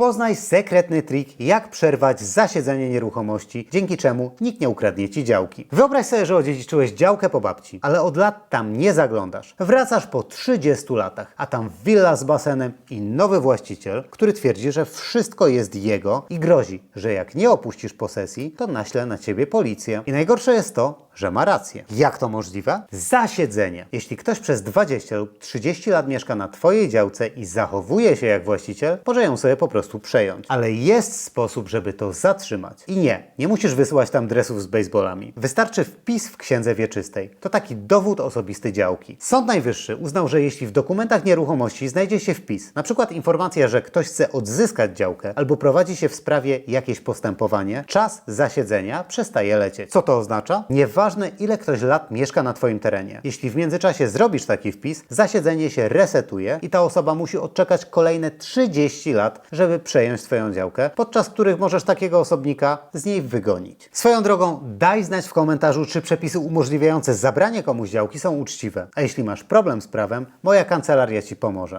Poznaj sekretny trik, jak przerwać zasiedzenie nieruchomości, dzięki czemu nikt nie ukradnie ci działki. Wyobraź sobie, że odziedziczyłeś działkę po babci, ale od lat tam nie zaglądasz. Wracasz po 30 latach, a tam willa z basenem i nowy właściciel, który twierdzi, że wszystko jest jego i grozi, że jak nie opuścisz posesji, to naśle na ciebie policję. I najgorsze jest to, że ma rację. Jak to możliwe? Zasiedzenie. Jeśli ktoś przez 20 lub 30 lat mieszka na Twojej działce i zachowuje się jak właściciel, może ją sobie po prostu przejąć. Ale jest sposób, żeby to zatrzymać. I nie, nie musisz wysyłać tam dresów z baseballami. Wystarczy wpis w księdze wieczystej. To taki dowód osobisty działki. Sąd Najwyższy uznał, że jeśli w dokumentach nieruchomości znajdzie się wpis, na przykład informacja, że ktoś chce odzyskać działkę albo prowadzi się w sprawie jakieś postępowanie, czas zasiedzenia przestaje lecieć. Co to oznacza? Nieważne ile ktoś lat mieszka na Twoim terenie. Jeśli w międzyczasie zrobisz taki wpis, zasiedzenie się resetuje i ta osoba musi odczekać kolejne 30 lat, żeby przejąć Twoją działkę, podczas których możesz takiego osobnika z niej wygonić. Swoją drogą, daj znać w komentarzu, czy przepisy umożliwiające zabranie komuś działki są uczciwe. A jeśli masz problem z prawem, moja kancelaria Ci pomoże.